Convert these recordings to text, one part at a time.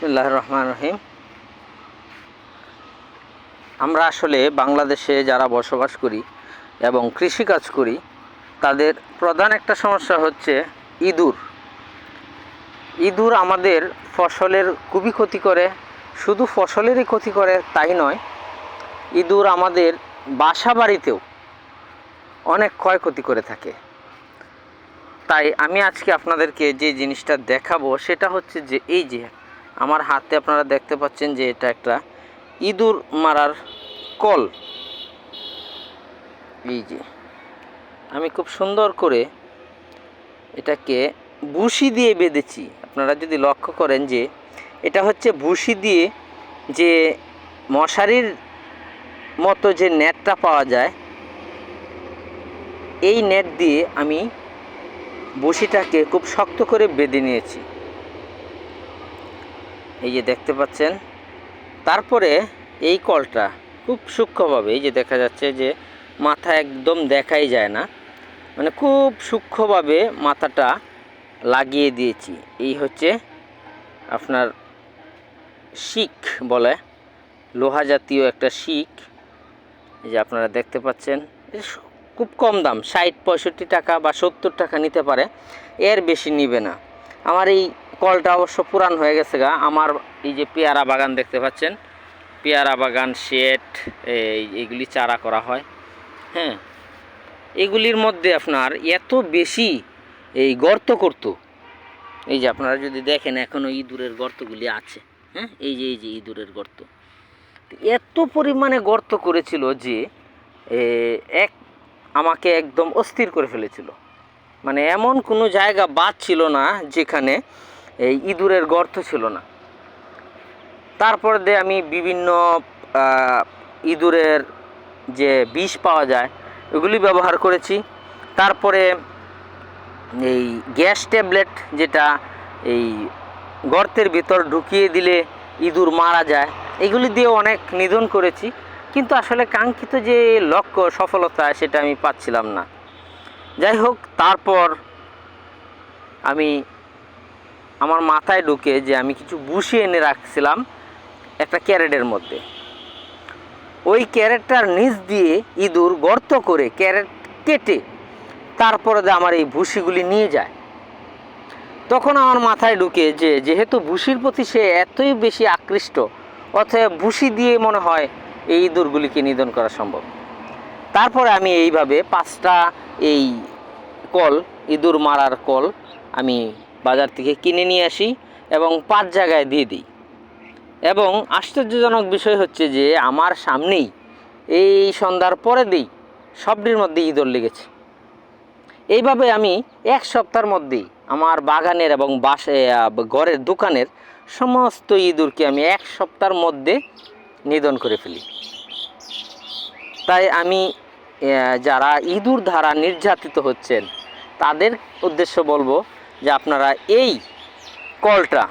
বিসমুল্লাহ রহমান রহিম আমরা আসলে বাংলাদেশে যারা বসবাস করি এবং কৃষিকাজ করি, তাদের প্রধান একটা সমস্যা হচ্ছে ইঁদুর। ইঁদুর আমাদের ফসলের খুবই ক্ষতি করে, শুধু ফসলেরই ক্ষতি করে তাই নয়, ইঁদুর আমাদের বাসা বাড়িতেও অনেক ক্ষয়ক্ষতি করে থাকে। তাই আমি আজকে আপনাদেরকে যে জিনিসটা দেখাবো, সেটা হচ্ছে যে এই যে আমার হাতে আপনারা দেখতে পাচ্ছেন যে এটা একটা ইঁদুর মারার কল। এই যে, আমি খুব সুন্দর করে এটাকে ভুসি দিয়ে বেঁধেছি। আপনারা যদি লক্ষ্য করেন যে, এটা হচ্ছে ভুসি দিয়ে যে মশারির মতো যে নেটটা পাওয়া যায়, এই নেট দিয়ে আমি বসিটাকে খুব শক্ত করে বেঁধে নিয়েছি। এই যে দেখতে পাচ্ছেন, তারপরে এই কলটা খুব সূক্ষ্মভাবে, এই যে দেখা যাচ্ছে যে মাথা একদম দেখাই যায় না মানে খুব সূক্ষ্মভাবে মাথাটা লাগিয়ে দিয়েছি। এই হচ্ছে আপনার শিক বলে, লোহা জাতীয় একটা এই যে আপনারা দেখতে পাচ্ছেন খুব কম দাম, ষাট পঁয়ষট্টি টাকা বা সত্তর টাকা নিতে পারে, এর বেশি নিবে না। আমার এই কলটা অবশ্য পুরান হয়ে গেছে গা। আমার এই যে পেয়ারা বাগান দেখতে পাচ্ছেন, পেয়ারা বাগান শেট এই এগুলি চারা করা হয়। হ্যাঁ এগুলির মধ্যে আপনার এত বেশি এই গর্ত করত। এই যে আপনারা যদি দেখেন এখনও ইঁদুরের গর্তগুলি আছে। হ্যাঁ এই যে এই যে ইঁদুরের গর্ত। এত পরিমাণে গর্ত করেছিল যে এক আমাকে একদম অস্থির করে ফেলেছিল। মানে এমন কোনো জায়গা বাদ ছিল না যেখানে এই ইঁদুরের গর্ত ছিল না। তারপর দিয়ে আমি বিভিন্ন ইঁদুরের যে বিষ পাওয়া যায় ওগুলি ব্যবহার করেছি। তারপরে এই গ্যাস ট্যাবলেট যেটা এই গর্তের ভিতর ঢুকিয়ে দিলে ইঁদুর মারা যায়, এগুলি দিয়ে অনেক নিধন করেছি। কিন্তু আসলে কাঙ্ক্ষিত যে লক্ষ্য, সফলতা, সেটা আমি পাচ্ছিলাম না। যাই হোক, তারপর আমি আমার মাথায় ঢুকে যে আমি কিছু বুসি এনে রাখছিলাম একটা ক্যারেটের মধ্যে। ওই ক্যারেটটার নিচ দিয়ে ইঁদুর গর্ত করে ক্যারেট কেটে তারপরে আমার এই ভুসিগুলি নিয়ে যায়। তখন আমার মাথায় ঢুকে যে যেহেতু ভুসির প্রতি সে এতই বেশি আকৃষ্ট, অতএব ভুসি দিয়ে মনে হয় এই ইঁদুরগুলিকে নিধন করা সম্ভব। তারপরে আমি এইভাবে পাঁচটা এই কল, ইঁদুর মারার কল আমি বাজার থেকে কিনে নিয়ে আসি এবং পাঁচ জায়গায় দিয়ে দিই। এবং আশ্চর্যজনক বিষয় হচ্ছে যে আমার সামনেই এই সন্ধ্যার পরে দিই সবটির মধ্যে ইঁদুর লেগেছে। এইভাবে আমি এক সপ্তাহের মধ্যেই আমার বাগানের এবং বাসে ঘরের দোকানের সমস্ত ইঁদুরকে আমি এক সপ্তাহের মধ্যে নিধন করে ফেলি। তাই আমি যারা ইঁদুর দ্বারা নির্যাতিত হচ্ছেন, তাদের উদ্দেশ্য বলব যে আপনারা এই কলটা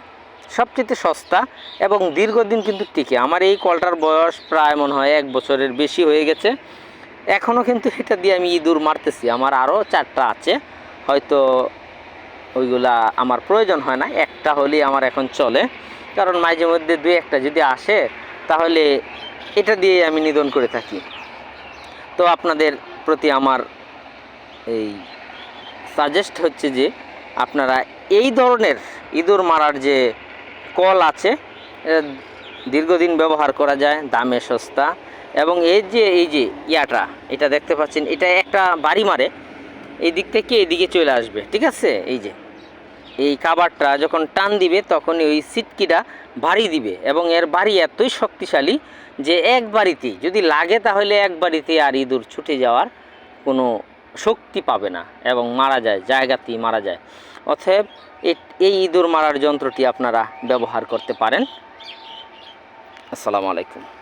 সবচেয়ে সস্তা এবং দীর্ঘদিন কিন্তু টিকে। আমার এই কলটার বয়স প্রায় মনে হয় এক বছরের বেশি হয়ে গেছে। এখনও কিন্তু এটা দিয়ে আমি ইঁদুর মারতেছি। আমার আরও চারটা আছে। হয়তো ওইগুলা আমার প্রয়োজন হয় না। একটা হলেই আমার এখন চলে। কারণ মাঝে মধ্যে দুই একটা যদি আসে, তাহলে এটা দিয়ে আমি নিধন করে থাকি। তো আপনাদের প্রতি আমার এই সাজেস্ট হচ্ছে যে আপনারা এই ধরনের ইঁদুর মারার যে কল আছে দীর্ঘদিন ব্যবহার করা যায়, দামে সস্তা। এবং এই যে এই যে ইয়াটা, এটা দেখতে পাচ্ছেন, এটা একটা বাড়ি মারে, এই দিক থেকে এদিকে চলে আসবে, ঠিক আছে? এই যে, এই কাবারটা যখন টান দিবে তখন ওই সিটকিটা ভারী দিবে। এবং এর বাড়ি এতই শক্তিশালী যে এক বাড়িতেই, যদি লাগে তাহলে এক বাড়িতে আর ইঁদুর ছুটে যাওয়ার কোনো শক্তি পাবে না এবং মারা যায়, জায়গাতেই মারা যায়। অতএব এই ইঁদুর মারার যন্ত্রটি আপনারা ব্যবহার করতে পারেন। আসসালামু আলাইকুম।